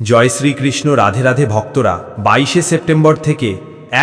জয় শ্রীকৃষ্ণ, রাধে রাধে ভক্তরা, বাইশে সেপ্টেম্বর থেকে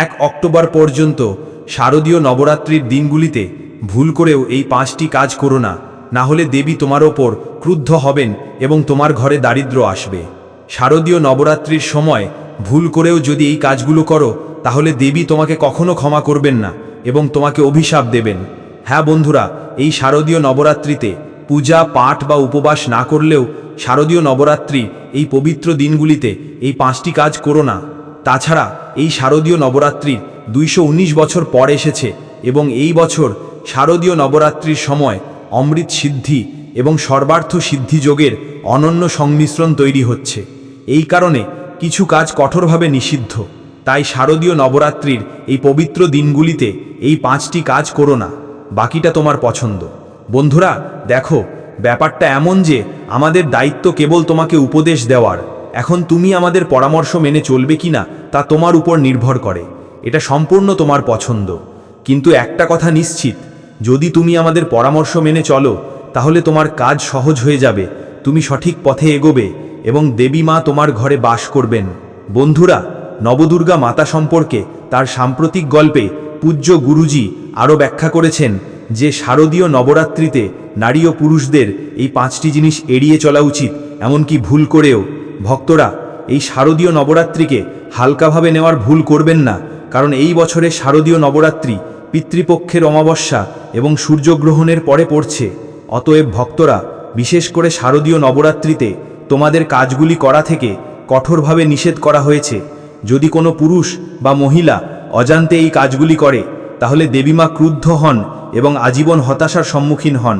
এক অক্টোবর পর্যন্ত শারদীয় নবরাত্রির দিনগুলিতে ভুল করেও এই পাঁচটি কাজ করো না না হলে দেবী তোমার ওপর ক্রুদ্ধ হবেন এবং তোমার ঘরে দারিদ্র্য আসবে। শারদীয় নবরাত্রির সময় ভুল করেও যদি এই কাজগুলো করো, তাহলে দেবী তোমাকে কখনো ক্ষমা করবেন না এবং তোমাকে অভিশাপ দেবেন। হ্যাঁ বন্ধুরা, এই শারদীয় নবরাত্রিতে পূজা, পাঠ বা উপবাস না করলেও শারদীয় নবরাত্রি এই পবিত্র দিনগুলিতে এই পাঁচটি কাজ করো না। তাছাড়া এই শারদীয় নবরাত্রির দুইশো উনিশ বছর পর এসেছে এবং এই বছর শারদীয় নবরাত্রির সময় অমৃত সিদ্ধি এবং সর্বার্থ সিদ্ধি যোগের অনন্য সংমিশ্রণ তৈরি হচ্ছে। এই কারণে কিছু কাজ কঠোরভাবে নিষিদ্ধ। তাই শারদীয় নবরাত্রির এই পবিত্র দিনগুলিতে এই পাঁচটি কাজ করো না। বাকিটা তোমার পছন্দ। বন্ধুরা, দেখো, ব্যাপারটা এমন যে আমাদের দায়িত্ব কেবল তোমাকে উপদেশ দেওয়ার। এখন তুমি আমাদের পরামর্শ মেনে চলবে কি না তা তোমার উপর নির্ভর করে। এটা সম্পূর্ণ তোমার পছন্দ। কিন্তু একটা কথা নিশ্চিত, যদি তুমি আমাদের পরামর্শ মেনে চলো, তাহলে তোমার কাজ সহজ হয়ে যাবে, তুমি সঠিক পথে এগোবে, এবং দেবী মা তোমার ঘরে বাস করবেন। বন্ধুরা, নবদুর্গা মাতা সম্পর্কে তার সাম্প্রতিক গল্পে পূজ্য গুরুজি আরও ব্যাখ্যা করেছেন, যে শারদীয় নবরাত্রিতে নারী ও পুরুষদের এই পাঁচটি জিনিস এড়িয়ে চলা উচিত, এমনকি ভুল করেও। ভক্তরা, এই শারদীয় নবরাত্রিকে হালকাভাবে নেওয়ার ভুল করবেন না, কারণ এই বছরের শারদীয় নবরাত্রি পিতৃপক্ষের অমাবস্যা এবং সূর্যগ্রহণের পরে পড়ছে। অতএব ভক্তরা, বিশেষ করে শারদীয় নবরাত্রিতে তোমাদের কাজগুলি করা থেকে কঠোরভাবে নিষেধ করা হয়েছে। যদি কোনো পুরুষ বা মহিলা অজান্তে এই কাজগুলি করে, তাহলে দেবীমা ক্রুদ্ধ হন এবং আজীবন হতাশার সম্মুখীন হন।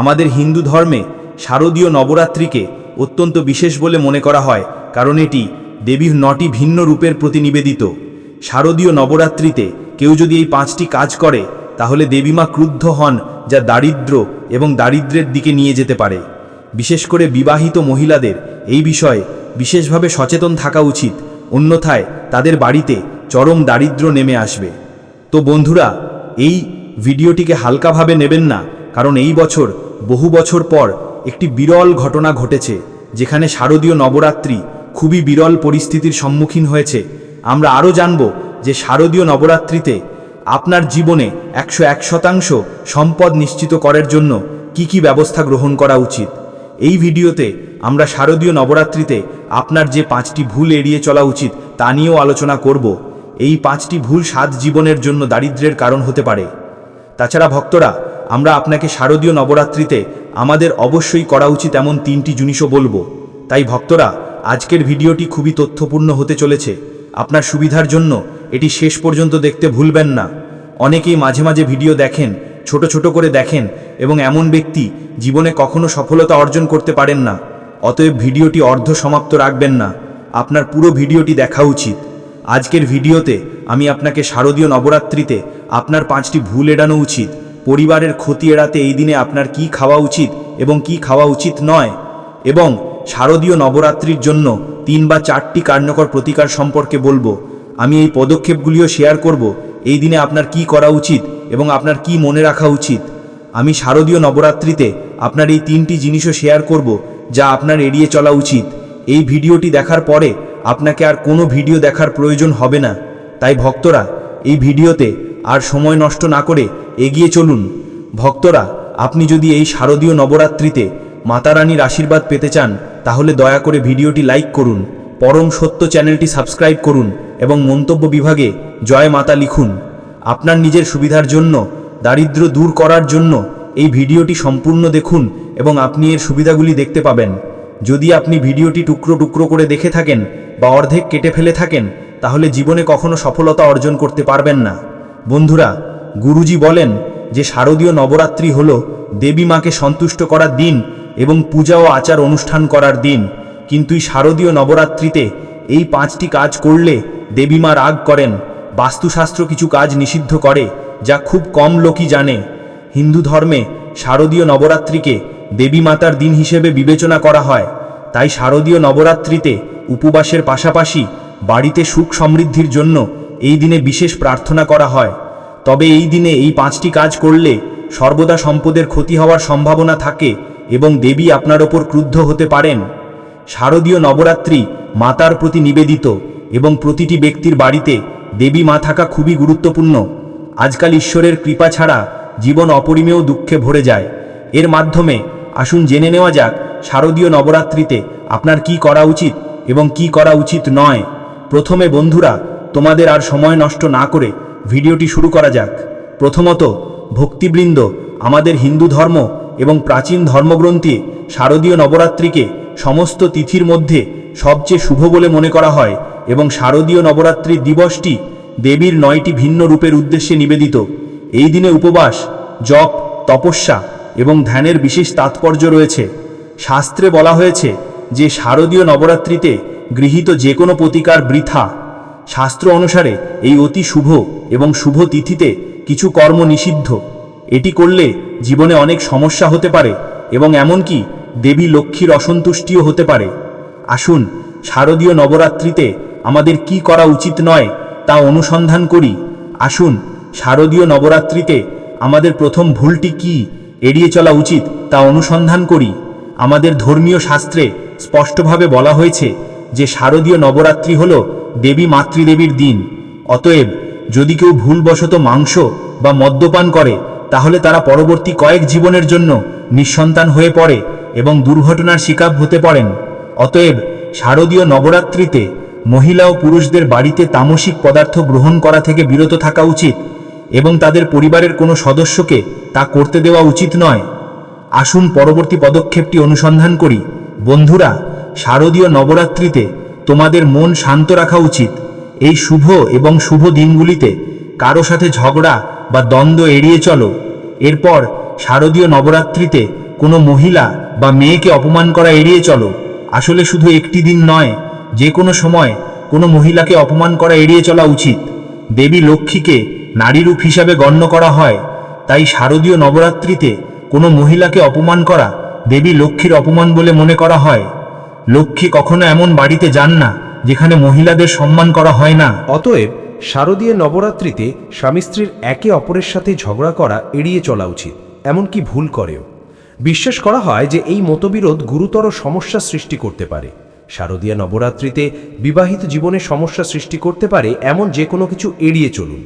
আমাদের হিন্দু ধর্মে শারদীয় নবরাত্রিকে অত্যন্ত বিশেষ বলে মনে করা হয়, কারণ এটি দেবীর নটি ভিন্ন রূপের প্রতি নিবেদিত। শারদীয় নবরাত্রিতে কেউ যদি এই পাঁচটি কাজ করে, তাহলে দেবীমা ক্রুদ্ধ হন যা দারিদ্র্য এবং দারিদ্র্যের দিকে নিয়ে যেতে পারে। বিশেষ করে বিবাহিত মহিলাদের এই বিষয়ে বিশেষভাবে সচেতন থাকা উচিত, অন্যথায় তাদের বাড়িতে চরম দারিদ্র্য নেমে আসবে। তো বন্ধুরা, এই ভিডিওটিকে হালকাভাবে নেবেন না, কারণ এই বছর বহু বছর পর একটি বিরল ঘটনা ঘটেছে, যেখানে শারদীয় নবরাত্রি খুবই বিরল পরিস্থিতির সম্মুখীন হয়েছে। আমরা আরও জানব যে শারদীয় নবরাত্রিতে আপনার জীবনে একশো এক শতাংশ সম্পদ নিশ্চিত করার জন্য কি কি ব্যবস্থা গ্রহণ করা উচিত। এই ভিডিওতে আমরা শারদীয় নবরাত্রিতে আপনার যে পাঁচটি ভুল এড়িয়ে চলা উচিত তা নিয়েও আলোচনা করব। এই পাঁচটি ভুল সাত জীবনের জন্য দারিদ্র্যের কারণ হতে পারে। তাছাড়া ভক্তরা আমরা আপনাকে শারদীয় নবরাত্রিতে আমাদের অবশ্যই করা উচিত এমন তিনটি জিনিসও বলব। তাই ভক্তরা, আজকের ভিডিওটি খুবই তথ্যপূর্ণ হতে চলেছে। আপনার সুবিধার জন্য এটি শেষ পর্যন্ত দেখতে ভুলবেন না। অনেকেই মাঝে মাঝে ভিডিও দেখেন, ছোট ছোট করে দেখেন এবং এমন ব্যক্তি জীবনে কখনো সফলতা অর্জন করতে পারেন না। অতএব ভিডিওটি অর্ধ সমাপ্ত রাখবেন না। আপনার পুরো ভিডিওটি দেখা উচিত। আজকের ভিডিওতে আমি আপনাকে শারদীয় নবরাত্রিতে আপনার পাঁচটি ভুল এড়ানো উচিত। পরিবারের ক্ষতি এড়াতে এই দিনে আপনার কি খাওয়া উচিত এবং কি খাওয়া উচিত নয়? এবং শারদীয় নবরাত্রির জন্য তিন বা চারটি কার্যকর প্রতিকার সম্পর্কে বলব। আমি এই পদক্ষেপগুলিও শেয়ার করব। এই দিনে আপনার কি করা উচিত এবং আপনার কি মনে রাখা উচিত? আমি শারদীয় নবরাত্রিতে আপনার এই তিনটি জিনিসও শেয়ার করব যা আপনার এড়িয়ে চলা উচিত। এই ভিডিওটি দেখার পরে আপনাকে আর কোনো ভিডিও দেখার প্রয়োজন হবে না। তাই ভক্তরা, এই ভিডিওতে আর সময় নষ্ট না করে এগিয়ে চলুন। ভক্তরা, আপনি যদি এই শারদীয় নবরাত্রিতে মাতারানীর আশীর্বাদ পেতে চান, তাহলে দয়া করে ভিডিওটি লাইক করুন, পরম সত্য চ্যানেলটি সাবস্ক্রাইব করুন এবং মন্তব্য বিভাগে জয় মাতা লিখুন। আপনার নিজের সুবিধার জন্য, দারিদ্র দূর করার জন্য এই ভিডিওটি সম্পূর্ণ দেখুন এবং আপনি এর সুবিধাগুলি দেখতে পাবেন। যদি আপনি ভিডিওটি টুকরো টুকরো করে দেখে থাকেন বা অর্ধেক কেটে ফেলে থাকেন, তাহলে জীবনে কখনো সফলতা অর্জন করতে পারবেন না। বন্ধুরা গুরুজি বলেন যে শারদীয় নবরাত্রি হল দেবী মাকে সন্তুষ্ট করার দিন এবং পূজা ও আচার অনুষ্ঠান করার দিন। কিন্তু এই শারদীয় নবরাত্রিতে এই পাঁচটি কাজ করলে দেবী মা রাগ করেন, বাস্তুশাস্ত্র কিছু কাজ নিষিদ্ধ করে, যা খুব কম লোকই জানে। হিন্দু ধর্মে শারদীয় নবরাত্রিকে দেবী মাতার দিন হিসেবে বিবেচনা করা হয়। তাই শারদীয় নবরাত্রিতে উপবাসের পাশাপাশি বাড়িতে সুখ সমৃদ্ধির জন্য এই দিনে বিশেষ প্রার্থনা করা হয়। তবে এই দিনে এই পাঁচটি কাজ করলে সর্বদা সম্পদের ক্ষতি হওয়ার সম্ভাবনা থাকে এবং দেবী আপনার ওপর ক্রুদ্ধ হতে পারেন। শারদীয় নবরাত্রি মাতার প্রতি নিবেদিত এবং প্রতিটি ব্যক্তির বাড়িতে দেবী মা থাকা খুবই গুরুত্বপূর্ণ। আজকাল ঈশ্বরের কৃপা ছাড়া জীবন অপরিমেয় দুঃখে ভরে যায়। এর মাধ্যমে আসুন জেনে নেওয়া যাক শারদীয় নবরাত্রিতে আপনার কি করা উচিত এবং কি করা উচিত নয়। প্রথমে বন্ধুরা, তোমাদের আর সময় নষ্ট না করে ভিডিওটি শুরু করা যাক। প্রথমত, ভক্তিবৃন্দ, আমাদের হিন্দু ধর্ম এবং প্রাচীন ধর্মগ্রন্থে শারদীয় নবরাত্রিকে সমস্ত তিথির মধ্যে সবচেয়ে শুভ বলে মনে করা হয় এবং শারদীয় নবরাত্রি দিবসটি দেবীর নয়টি ভিন্ন রূপের উদ্দেশ্যে নিবেদিত। এই দিনে উপবাস, জপ, তপস্যা এবং ধ্যানের বিশেষ তাৎপর্য রয়েছে। শাস্ত্রে বলা হয়েছে যে, শারদীয় নবরাত্রিতে গৃহীত যে কোনো প্রতিকার বৃথা। শাস্ত্র অনুসারে এই অতি শুভ এবং শুভ তিথিতে কিছু কর্ম নিষিদ্ধ। এটি করলে জীবনে অনেক সমস্যা হতে পারে এবং এমনকি দেবী লক্ষ্মীর অসন্তুষ্টিও হতে পারে। আসুন, শারদীয় নবরাত্রিতে আমাদের কি করা উচিত নয় তা অনুসন্ধান করি। আসুন, শারদীয় নবরাত্রিতে আমাদের প্রথম ভুলটি কি এড়িয়ে চলা উচিত তা অনুসন্ধান করি। আমাদের ধর্মীয় শাস্ত্রে স্পষ্টভাবে বলা হয়েছে যে শারদীয় নবরাত্রি হল দেবী মাতৃদেবীর দিন। অতএব, যদি কেউ ভুলবশত মাংস বা মদ্যপান করে, তাহলে তারা পরবর্তী কয়েক জীবনের জন্য নিঃসন্তান হয়ে পড়ে এবং দুর্ঘটনার শিকার হতে পারেন। অতএব, শারদীয় নবরাত্রিতে মহিলা ও পুরুষদের বাড়িতে তামসিক পদার্থ গ্রহণ করা থেকে বিরত থাকা উচিত এবং তাদের পরিবারের কোনো সদস্যকে তা করতে দেওয়া উচিত নয়। আসুন পরবর্তী পদক্ষেপটি অনুসন্ধান করি। বন্ধুরা, শারদীয় নবরাত্রিতে তোমাদের মন শান্ত রাখা উচিত। এই শুভ এবং শুভ দিনগুলিতে কারও সাথে ঝগড়া বা দ্বন্দ্ব এড়িয়ে চলো। এরপর শারদীয় নবরাত্রিতে কোনো মহিলা বা মেয়েকে অপমান করা এড়িয়ে চলো। আসলে শুধু একটি দিন নয়, যে কোনো সময় কোনো মহিলাকে অপমান করা এড়িয়ে চলা উচিত। দেবী লক্ষ্মীকে নারীরূপ হিসাবে গণ্য করা হয়, তাই শারদীয় নবরাত্রিতে কোনো মহিলাকে অপমান করা দেবী লক্ষ্মীর অপমান বলে মনে করা হয়। লক্ষ্মী কখনো এমন বাড়িতে যান না, যেখানে মহিলাদের সম্মান করা হয় না। অতএব শারদীয় নবরাত্রিতে স্বামী স্ত্রীর একে অপরের সাথে ঝগড়া করা এড়িয়ে চলা উচিত, এমনকি ভুল করেও। বিশ্বাস করা হয় যে এই মতবিরোধ গুরুতর সমস্যা সৃষ্টি করতে পারে। শারদীয় নবরাত্রিতে বিবাহিত জীবনে সমস্যা সৃষ্টি করতে পারে এমন যে কোনো কিছু এড়িয়ে চলুন।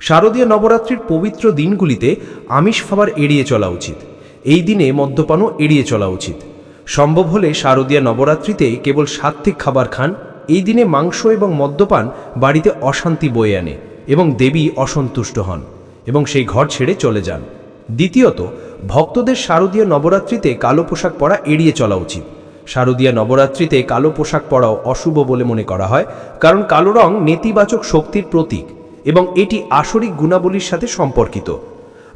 শারদীয় নবরাত্রির পবিত্র দিনগুলিতে আমিষ খাবার এড়িয়ে চলা উচিত। এই দিনে মদ্যপানও এড়িয়ে চলা উচিত। সম্ভব হলে শারদীয় নবরাত্রিতে কেবল সাত্ত্বিক খাবার খান। এই দিনে মাংস এবং মদ্যপান বাড়িতে অশান্তি বয়ে আনে এবং দেবী অসন্তুষ্ট হন এবং সেই ঘর ছেড়ে চলে যান। দ্বিতীয়ত, ভক্তদের শারদীয় নবরাত্রিতে কালো পোশাক পরা এড়িয়ে চলা উচিত। শারদীয় নবরাত্রিতে কালো পোশাক পরাও অশুভ বলে মনে করা হয়, কারণ কালো রং নেতিবাচক শক্তির প্রতীক এবং এটি আসরিক গুণাবলীর সাথে সম্পর্কিত।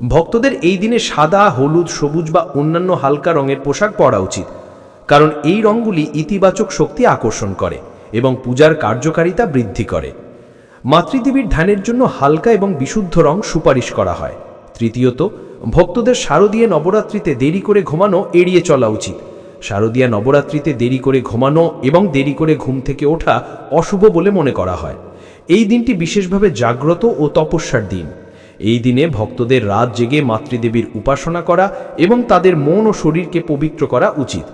ভক্তদের এই দিনে সাদা, হলুদ, সবুজ বা অন্যান্য হালকা রঙের পোশাক পরা উচিত। কারণ এই রঙগুলি ইতিবাচক শক্তি আকর্ষণ করে এবং পূজার কার্যকারিতা বৃদ্ধি করে। মাতৃদেবীর ধ্যানের জন্য হালকা এবং বিশুদ্ধ রং সুপারিশ করা হয়। তৃতীয়ত, ভক্তদের শারদীয় নবরাত্রিতে দেরি করে ঘুমানো এড়িয়ে চলা উচিত। শারদীয়া নবরাত্রিতে দেরি করে ঘুমানো এবং দেরি করে ঘুম থেকে ওঠা অশুভ বলে মনে করা হয়। এই দিনটি বিশেষভাবে জাগ্রত ও তপস্যার দিন। এই দিনে ভক্তদের রাত জেগে মাতৃদেবীর উপাসনা করা এবং তাদের মন ও শরীরকে পবিত্র করা উচিত।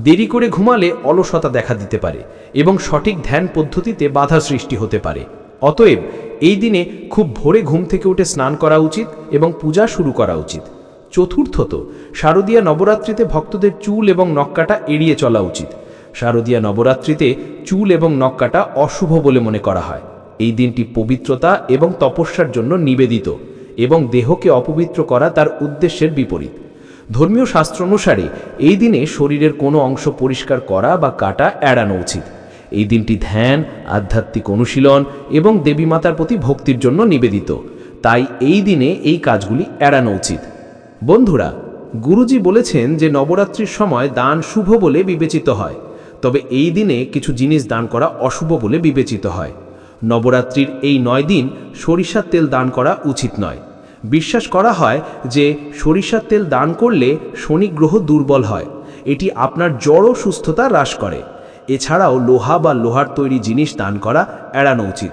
দেরি করে ঘুমালে অলসতা দেখা দিতে পারে এবং সঠিক ধ্যান পদ্ধতিতে বাধা সৃষ্টি হতে পারে। অতএব এই দিনে খুব ভোরে ঘুম থেকে উঠে স্নান করা উচিত এবং পূজা শুরু করা উচিত। চতুর্থত, শারদীয়া নবরাত্রিতে ভক্তদের চুল এবং নখ কাটা এড়িয়ে চলা উচিত। শারদীয়া নবরাত্রিতে চুল এবং নখ কাটা অশুভ বলে মনে করা হয়। এই দিনটি পবিত্রতা এবং তপস্যার জন্য নিবেদিত এবং দেহকে অপবিত্র করা তার উদ্দেশ্যের বিপরীত। ধর্মীয় শাস্ত্র অনুসারে, এই দিনে শরীরের কোনো অংশ পরিষ্কার করা বা কাটা এড়ানো উচিত। এই দিনটি ধ্যান, আধ্যাত্মিক অনুশীলন এবং দেবী মাতার প্রতি ভক্তির জন্য নিবেদিত। তাই এই দিনে এই কাজগুলি এড়ানো উচিত। বন্ধুরা, গুরুজি বলেছেন যে নবরাত্রির সময় দান শুভ বলে বিবেচিত হয়, তবে এই দিনে কিছু জিনিস দান করা অশুভ বলে বিবেচিত হয়। নবরাত্রির এই নয় দিন সরিষার তেল দান করা উচিত নয়। বিশ্বাস করা হয় যে সরিষার তেল দান করলে শনি গ্রহ দুর্বল হয়। এটি আপনার জড় সুস্থতা হ্রাস করে। এছাড়াও লোহা বা লোহার তৈরি জিনিস দান করা এড়ানো উচিত।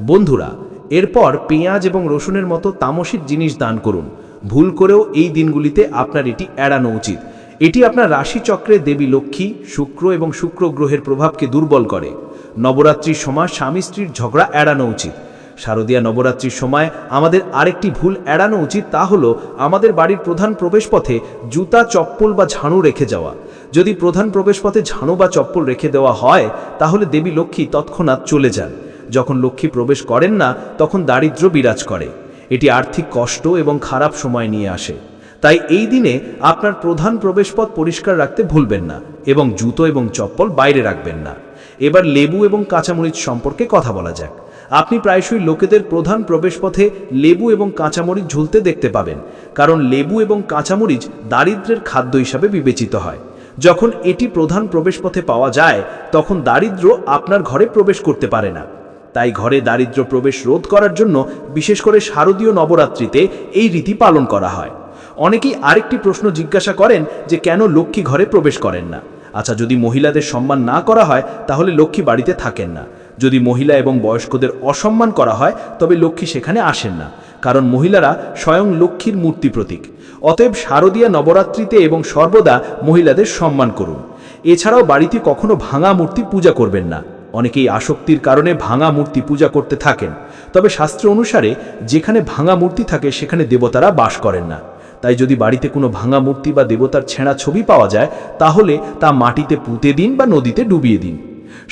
বন্ধুরা, এরপর পেঁয়াজ এবং রসুনের মতো তামসিক জিনিস দান করুন। ভুল করেও এই দিনগুলিতে আপনার এটি এড়ানো উচিত। এটি আপনার রাশিচক্রে দেবী লক্ষ্মী, শুক্র এবং শুক্র গ্রহের প্রভাবকে দুর্বল করে। নবরাত্রির সময় স্বামী স্ত্রীর ঝগড়া এড়ানো উচিত। শারদীয়া নবরাত্রির সময় আমাদের আরেকটি ভুল এড়ানো উচিত তা হলো আমাদের বাড়ির প্রধান প্রবেশপথে জুতা, চপ্পল বা ঝাড়ু রেখে যাওয়া। যদি প্রধান প্রবেশপথে ঝাড়ু বা চপ্পল রেখে দেওয়া হয়, তাহলে দেবী লক্ষ্মী তৎক্ষণাৎ চলে যান। যখন লক্ষ্মী প্রবেশ করেন না, তখন দারিদ্র্য বিরাজ করে। এটি আর্থিক কষ্ট এবং খারাপ সময় নিয়ে আসে। তাই এই দিনে আপনার প্রধান প্রবেশপথ পরিষ্কার রাখতে ভুলবেন না এবং জুতো এবং চপ্পল বাইরে রাখবেন না। এবার লেবু এবং কাঁচামরিচ সম্পর্কে কথা বলা যাক। আপনি প্রায়শই লোকেদের প্রধান প্রবেশপথে লেবু এবং কাঁচামরিচ ঝুলতে দেখতে পাবেন, কারণ লেবু এবং কাঁচামরিচ দারিদ্র্যের খাদ্য হিসাবে বিবেচিত হয়। যখন এটি প্রধান প্রবেশপথে পাওয়া যায়, তখন দারিদ্র আপনার ঘরে প্রবেশ করতে পারে না। তাই ঘরে দারিদ্র্য প্রবেশ রোধ করার জন্য বিশেষ করে শারদীয় নবরাত্রিতে এই রীতি পালন করা হয়। অনেকেই আরেকটি প্রশ্ন জিজ্ঞাসা করেন যে কেন লক্ষ্মী ঘরে প্রবেশ করেন না? আচ্ছা যদি মহিলাদের সম্মান না করা হয়, তাহলে লক্ষ্মী বাড়িতে থাকেন না। যদি মহিলা এবং বয়স্কদের অসম্মান করা হয়, তবে লক্ষ্মী সেখানে আসেন না। কারণ মহিলারা স্বয়ং লক্ষ্মীর মূর্তি প্রতীক। অতএব শারদীয়া নবরাত্রিতে এবং সর্বদা মহিলাদের সম্মান করুন। এছাড়াও বাড়িতে কখনো ভাঙা মূর্তি পূজা করবেন না। অনেকেই আসক্তির কারণে ভাঙা মূর্তি পূজা করতে থাকেন। তবে শাস্ত্র অনুসারে, যেখানে ভাঙা মূর্তি থাকে, সেখানে দেবতারা বাস করেন না। তাই যদি বাড়িতে কোনো ভাঙা মূর্তি বা দেবতার ছেঁড়া ছবি পাওয়া যায়, তাহলে তা মাটিতে পুঁতে দিন বা নদীতে ডুবিয়ে দিন।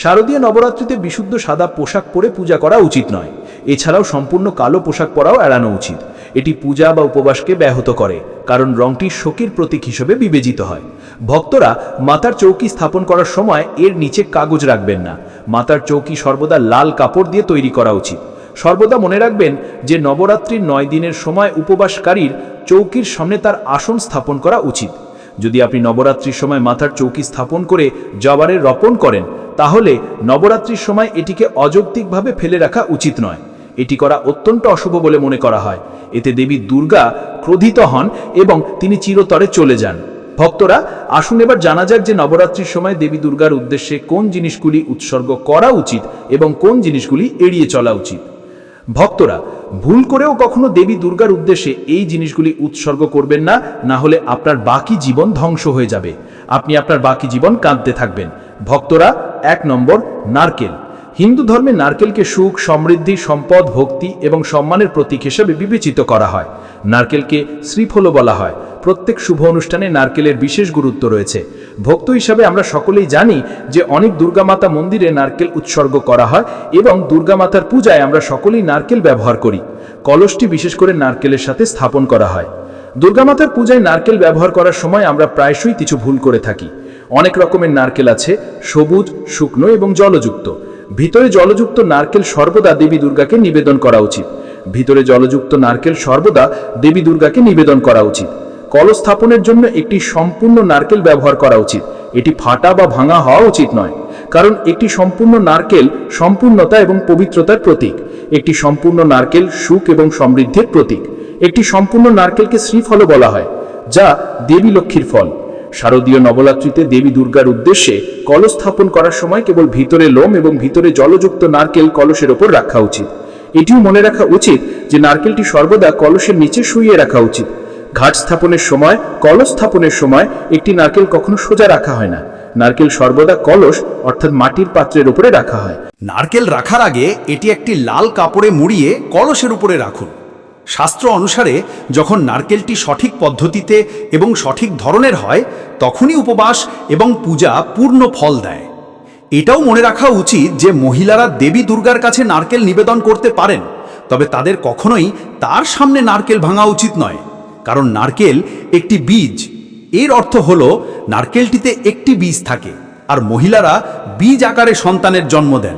শারদীয় নবরাত্রিতে বিশুদ্ধ সাদা পোশাক পরে পূজা করা উচিত নয়। এছাড়াও সম্পূর্ণ কালো পোশাক পরাও এড়ানো উচিত। এটি পূজা বা উপবাসকে ব্যাহত করে, কারণ রংটি শোকের প্রতীক হিসেবে বিবেচিত হয়। ভক্তরা মাতার চৌকি স্থাপন করার সময় এর নিচে কাগজ রাখবেন না। মাতার চৌকি সর্বদা লাল কাপড় দিয়ে তৈরি করা উচিত। সর্বদা মনে রাখবেন যে নবরাত্রির নয় দিনের সময় উপবাসকারীর চৌকির সামনে তার আসন স্থাপন করা উচিত। যদি আপনি নবরাত্রির সময় মাথার চৌকি স্থাপন করে জবারে রপণ করেন, তাহলে নবরাত্রির সময় এটিকে অযৌক্তিকভাবে ফেলে রাখা উচিত নয়। এটি করা অত্যন্ত অশুভ বলে মনে করা হয়। এতে দেবী দুর্গা ক্রোধিত হন এবং তিনি চিরতরে চলে যান। ভক্তরা, আসুন এবার জানা যাক যে নবরাত্রির সময় দেবী দুর্গার উদ্দেশ্যে কোন জিনিসগুলি উৎসর্গ করা উচিত এবং কোন জিনিসগুলি এড়িয়ে চলা উচিত। ভক্তরা, ভুল করেও কখনো দেবী দুর্গার উদ্দেশ্যে এই জিনিসগুলি উৎসর্গ করবেন না না হলে আপনার বাকি জীবন ধ্বংস হয়ে যাবে। আপনি আপনার বাকি জীবন কাঁদতে থাকবেন। ভক্তরা, এক নম্বর, নারকেল। হিন্দু ধর্মে নারকেলকে সুখ, সমৃদ্ধি, সম্পদ, ভক্তি এবং সম্মানের প্রতীক হিসেবে বিবেচিত করা হয়। নারকেলকে শ্রীফলও বলা হয়। প্রত্যেক শুভ অনুষ্ঠানে নারকেলের বিশেষ গুরুত্ব রয়েছে। ভক্ত হিসাবে আমরা সকলেই জানি যে অনেক দুর্গামাতা মন্দিরে নারকেল উৎসর্গ করা হয় এবং দুর্গামাতার পূজায় আমরা সকলেই নারকেল ব্যবহার করি। কলসটি বিশেষ করে নারকেলের সাথে স্থাপন করা হয়। দুর্গামাতার পূজায় নারকেল ব্যবহার করার সময় আমরা প্রায়শই কিছু ভুল করে থাকি। অনেক রকমের নারকেল আছে, সবুজ, শুকনো এবং জলযুক্ত। ভিতরে জলযুক্ত নারকেল সর্বদা দেবী দুর্গাকে নিবেদন করা উচিত। ভিতরে জলযুক্ত নারকেল সর্বদা দেবী দুর্গাকে নিবেদন করা উচিত। কলস স্থাপনের জন্য একটি সম্পূর্ণ নারকেল ব্যবহার করা উচিত। এটি ফাটা বা ভাঙা হওয়া উচিত নয়, কারণ একটি সম্পূর্ণ নারকেল সম্পূর্ণতা এবং পবিত্রতার প্রতীক। একটি সম্পূর্ণ নারকেল সুখ এবং সমৃদ্ধির প্রতীক। একটি সম্পূর্ণ নারকেলকে শ্রীফল বলা হয়, যা দেবী লক্ষ্মীর ফল। শারদীয় নবরাত্রিতে দেবী দুর্গার উদ্দেশ্যে কলস স্থাপন করার সময় কেবল ভিতরে লোম এবং ভিতরে জলযুক্ত নারকেল কলসের ওপর রাখা উচিত। এটিও মনে রাখা উচিত যে নারকেলটি সর্বদা কলসের নিচে শুইয়ে রাখা উচিত। ঘাট স্থাপনের সময়, কলস স্থাপনের সময় একটি নারকেল কখনো সোজা রাখা হয় না। নারকেল সর্বদা কলস, অর্থাৎ মাটির পাত্রের উপরে রাখা হয়। নারকেল রাখার আগে এটি একটি লাল কাপড়ে মুড়িয়ে কলসের উপরে রাখুন। শাস্ত্র অনুসারে যখন নারকেলটি সঠিক পদ্ধতিতে এবং সঠিক ধরনের হয়, তখনই উপবাস এবং পূজা পূর্ণ ফল দেয়। এটাও মনে রাখা উচিত যে মহিলারা দেবী দুর্গার কাছে নারকেল নিবেদন করতে পারেন, তবে তাদের কখনোই তার সামনে নারকেল ভাঙা উচিত নয়। কারণ নারকেল একটি বীজ। এর অর্থ হল, নারকেলটিতে একটি বীজ থাকে, আর মহিলারা বীজ আকারে সন্তানের জন্ম দেন।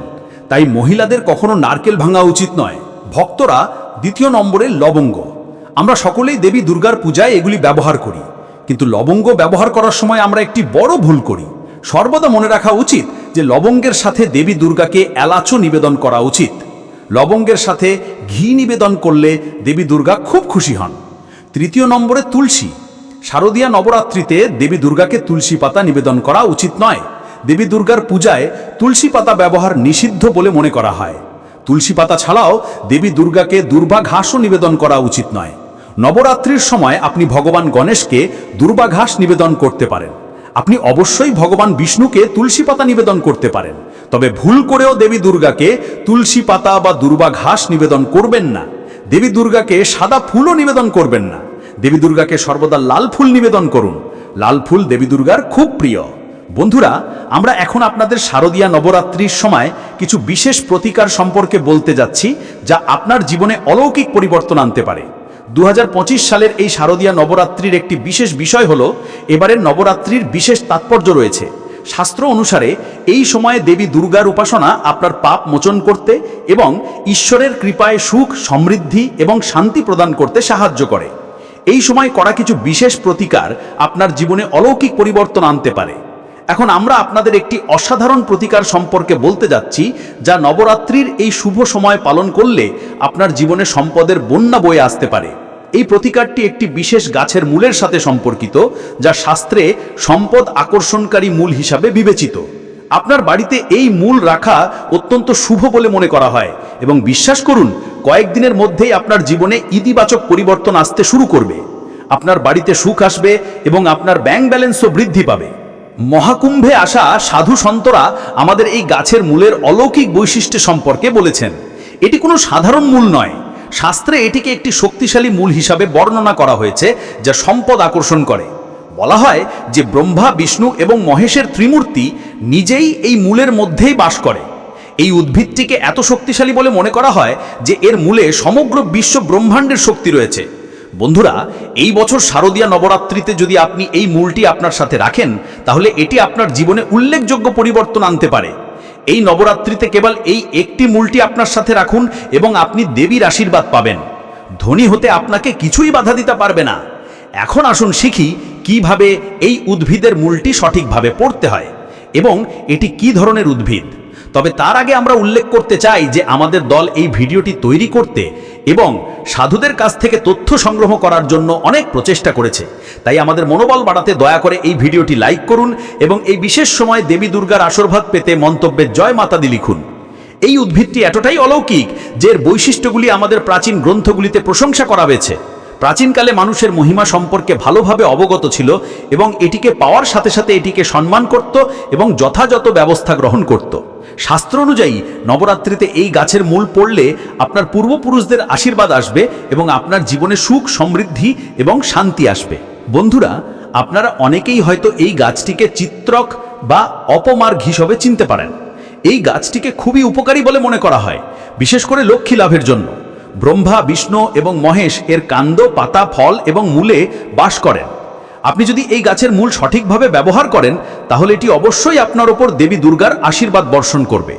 তাই মহিলাদের কখনো নারকেল ভাঙা উচিত নয়। ভক্তরা দ্বিতীয় নম্বরে লবঙ্গ। আমরা সকলেই দেবী দুর্গার পূজায় এগুলি ব্যবহার করি। কিন্তু লবঙ্গ ব্যবহার করার সময় আমরা একটি বড় ভুল করি। সর্বদা মনে রাখা উচিত যে, লবঙ্গের সাথে দেবী দুর্গাকে এলাচও নিবেদন করা উচিত। লবঙ্গের সাথে ঘি নিবেদন করলে দেবী দুর্গা খুব খুশি হন। তৃতীয় নম্বরে তুলসী। শারদীয়া নবরাত্রিতে দেবী দুর্গাকে তুলসী পাতা নিবেদন করা উচিত নয়। দেবী দুর্গার পূজায় তুলসী পাতা ব্যবহার নিষিদ্ধ বলে মনে করা হয়। তুলসী পাতা ছাড়াও দেবী দুর্গাকে দুর্বা ঘাসও নিবেদন করা উচিত নয়। নবরাত্রির সময় আপনি ভগবান গণেশকে দুর্বাঘাস নিবেদন করতে পারেন। আপনি অবশ্যই ভগবান বিষ্ণুকে তুলসী পাতা নিবেদন করতে পারেন। তবে ভুল করেও দেবী দুর্গাকে তুলসী পাতা বা দুর্বা ঘাস নিবেদন করবেন না। দেবী দুর্গাকে সাদা ফুলও নিবেদন করবেন না। দেবী দুর্গাকে সর্বদা লাল ফুল নিবেদন করুন। লাল ফুল দেবী দুর্গার খুব প্রিয়। বন্ধুরা, আমরা এখন আপনাদের শারদীয়া নবরাত্রির সময় কিছু বিশেষ প্রতিকার সম্পর্কে বলতে যাচ্ছি, যা আপনার জীবনে অলৌকিক পরিবর্তন আনতে পারে। দু হাজার পঁচিশ সালের এই শারদীয়া নবরাত্রির একটি বিশেষ বিষয় হল, এবারের নবরাত্রির বিশেষ তাৎপর্য রয়েছে। শাস্ত্র অনুসারে, এই সময়ে দেবী দুর্গার উপাসনা আপনার পাপ মোচন করতে এবং ঈশ্বরের কৃপায় সুখ, সমৃদ্ধি এবং শান্তি প্রদান করতে সাহায্য করে। এই সময় করা কিছু বিশেষ প্রতিকার আপনার জীবনে অলৌকিক পরিবর্তন আনতে পারে। এখন আমরা আপনাদের একটি অসাধারণ প্রতিকার সম্পর্কে বলতে যাচ্ছি, যা নবরাত্রির এই শুভ সময় পালন করলে আপনার জীবনে সম্পদের বন্যা বয়ে আসতে পারে। এই প্রতিকারটি একটি বিশেষ গাছের মূলের সাথে সম্পর্কিত, যা শাস্ত্রে সম্পদ আকর্ষণকারী মূল হিসাবে বিবেচিত। আপনার বাড়িতে এই মূল রাখা অত্যন্ত শুভ বলে মনে করা হয় এবং বিশ্বাস করুন, কয়েকদিনের মধ্যেই আপনার জীবনে ইতিবাচক পরিবর্তন আসতে শুরু করবে। আপনার বাড়িতে সুখ আসবে এবং আপনার ব্যাংক ব্যালেন্সও বৃদ্ধি পাবে। মহাকুম্ভে আসা সাধু সন্তরা আমাদের এই গাছের মূলের অলৌকিক বৈশিষ্ট্য সম্পর্কে বলেছেন। এটি কোনো সাধারণ মূল নয়। শাস্ত্রে এটিকে একটি শক্তিশালী মূল হিসাবে বর্ণনা করা হয়েছে, যা সম্পদ আকর্ষণ করে। বলা হয় যে ব্রহ্মা, বিষ্ণু এবং মহেশের ত্রিমূর্তি নিজেই এই মূলের মধ্যেই বাস করে। এই উদ্ভিদটিকে এত শক্তিশালী বলে মনে করা হয় যে এর মূলে সমগ্র বিশ্ব ব্রহ্মাণ্ডের শক্তি রয়েছে। বন্ধুরা, এই বছর শারদীয়া নবরাত্রিতে যদি আপনি এই মূলটি আপনার সাথে রাখেন, তাহলে এটি আপনার জীবনে উল্লেখযোগ্য পরিবর্তন আনতে পারে। এই নবরাত্রিতে কেবল এই একটি মূলটি আপনার সাথে রাখুন এবং আপনি দেবীর আশীর্বাদ পাবেন। ধনী হতে আপনাকে কিছুই বাধা দিতে পারবে না। এখন আসুন শিখি কীভাবে এই উদ্ভিদের মূলটি সঠিকভাবে পড়তে হয় এবং এটি কি ধরনের উদ্ভিদ? তবে তার আগে আমরা উল্লেখ করতে চাই যে আমাদের দল এই ভিডিওটি তৈরি করতে এবং সাধুদের কাছ থেকে তথ্য সংগ্রহ করার জন্য অনেক প্রচেষ্টা করেছে। তাই আমাদের মনোবল বাড়াতে দয়া করে এই ভিডিওটি লাইক করুন এবং এই বিশেষ সময় দেবী দুর্গার আশীর্বাদ পেতে মন্তব্যে জয় মাতাদি লিখুন। এই উদ্ভিদটি এতটাই অলৌকিক যে বৈশিষ্ট্যগুলি আমাদের প্রাচীন গ্রন্থগুলিতে প্রশংসা করা হয়েছে। প্রাচীনকালে মানুষের মহিমা সম্পর্কে ভালোভাবে অবগত ছিল এবং এটিকে পাওয়ার সাথে সাথে এটিকে সম্মান করত এবং যথাযথ ব্যবস্থা গ্রহণ করত। শাস্ত্র অনুযায়ী নবরাত্রিতে এই গাছের মূল পড়লে আপনার পূর্বপুরুষদের আশীর্বাদ আসবে এবং আপনার জীবনে সুখ, সমৃদ্ধি এবং শান্তি আসবে। বন্ধুরা, আপনারা অনেকেই হয়তো এই গাছটিকে চিত্রক বা অপমার্গ হিসেবে চিনতে পারেন। এই গাছটিকে খুবই উপকারী বলে মনে করা হয়, বিশেষ করে লক্ষ্মী লাভের জন্য। ব্রহ্মা, বিষ্ণু এবং মহেশ এর কাণ্ড পাতা, ফল এবং মূলে বাস করেন। আপনি যদি এই গাছের মূল সঠিকভাবে ব্যবহার করেন, তাহলে এটি অবশ্যই আপনার ওপর দেবী দুর্গার আশীর্বাদ বর্ষণ করবে।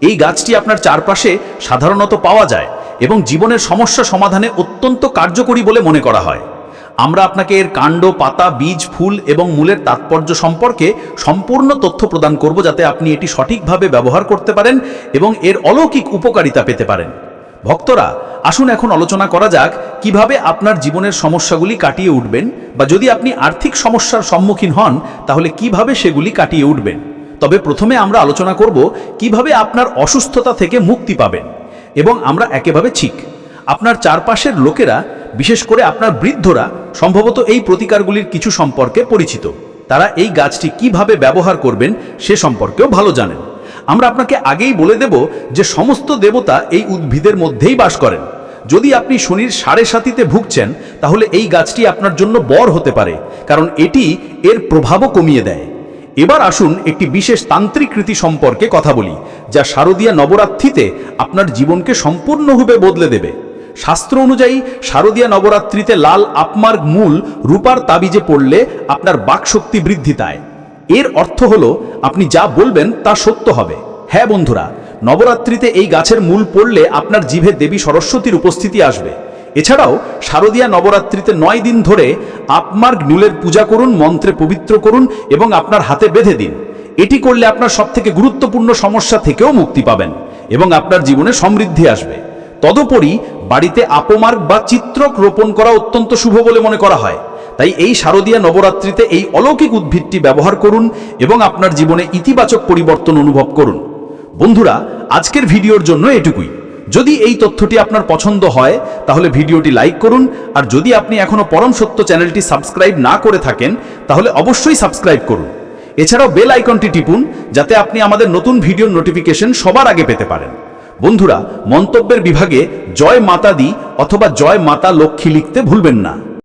এই গাছটি আপনার চারপাশে সাধারণত পাওয়া যায় এবং জীবনের সমস্যা সমাধানে অত্যন্ত কার্যকরী বলে মনে করা হয়। আমরা আপনাকে এর কাণ্ড, পাতা, বীজ, ফুল এবং মূলের তাৎপর্য সম্পর্কে সম্পূর্ণ তথ্য প্রদান করব যাতে আপনি এটি সঠিকভাবে ব্যবহার করতে পারেন এবং এর অলৌকিক উপকারিতা পেতে পারেন। ভক্তরা, আসুন এখন আলোচনা করা যাক কীভাবে আপনার জীবনের সমস্যাগুলি কাটিয়ে উঠবেন বা যদি আপনি আর্থিক সমস্যার সম্মুখীন হন, তাহলে কীভাবে সেগুলি কাটিয়ে উঠবেন? তবে প্রথমে আমরা আলোচনা করব কীভাবে আপনার অসুস্থতা থেকে মুক্তি পাবেন এবং আমরা একেভাবে ঠিক। আপনার চারপাশের লোকেরা, বিশেষ করে আপনার বৃদ্ধরা, সম্ভবত এই প্রতিকারগুলির কিছু সম্পর্কে পরিচিত। তারা এই গাছটি কীভাবে ব্যবহার করবেন সে সম্পর্কেও ভালো জানেন। আমরা আপনাকে আগেই বলে দেব যে সমস্ত দেবতা এই উদ্ভিদের মধ্যেই বাস করেন। যদি আপনি শনির সাড়ে সাতিতে ভুগছেন, তাহলে এই গাছটি আপনার জন্য বর হতে পারে, কারণ এটি এর প্রভাবও কমিয়ে দেয়। এবার আসুন একটি বিশেষ তান্ত্রিক রীতি সম্পর্কে কথা বলি, যা শারদীয়া নবরাত্রিতে আপনার জীবনকে সম্পূর্ণভাবে বদলে দেবে। শাস্ত্র অনুযায়ী, শারদীয়া নবরাত্রিতে লাল আপমার্গ মূল রূপার তাবিজে পড়লে আপনার বাকশক্তি বৃদ্ধি পায়। এর অর্থ হলো, আপনি যা বলবেন তা সত্য হবে। হ্যাঁ বন্ধুরা, নবরাত্রিতে এই গাছের মূল পড়লে আপনার জিভে দেবী সরস্বতীর উপস্থিতি আসবে। এছাড়াও, শারদীয়া নবরাত্রিতে নয় দিন ধরে আপমার্গ নুলের পূজা করুন, মন্ত্রে পবিত্র করুন এবং আপনার হাতে বেঁধে দিন। এটি করলে আপনার সবথেকে গুরুত্বপূর্ণ সমস্যা থেকেও মুক্তি পাবেন এবং আপনার জীবনে সমৃদ্ধি আসবে। তদুপরি, বাড়িতে আপমার্গ বা চিত্রক রোপণ করা অত্যন্ত শুভ বলে মনে করা হয়। তাই এই শারদীয়া নবরাত্রিতে এই অলৌকিক উদ্ভিদটি ব্যবহার করুন এবং আপনার জীবনে ইতিবাচক পরিবর্তন অনুভব করুন। বন্ধুরা, আজকের ভিডিওর জন্য এটুকুই। যদি এই তথ্যটি আপনার পছন্দ হয়, তাহলে ভিডিওটি লাইক করুন, আর যদি আপনি এখনও পরম সত্য চ্যানেলটি সাবস্ক্রাইব না করে থাকেন, তাহলে অবশ্যই সাবস্ক্রাইব করুন। এছাড়াও বেল আইকনটি টিপুন, যাতে আপনি আমাদের নতুন ভিডিওর নোটিফিকেশন সবার আগে পেতে পারেন। বন্ধুরা, মন্তব্যের বিভাগে জয় মাতা দি অথবা জয় মাতা লক্ষ্মী লিখতে ভুলবেন না।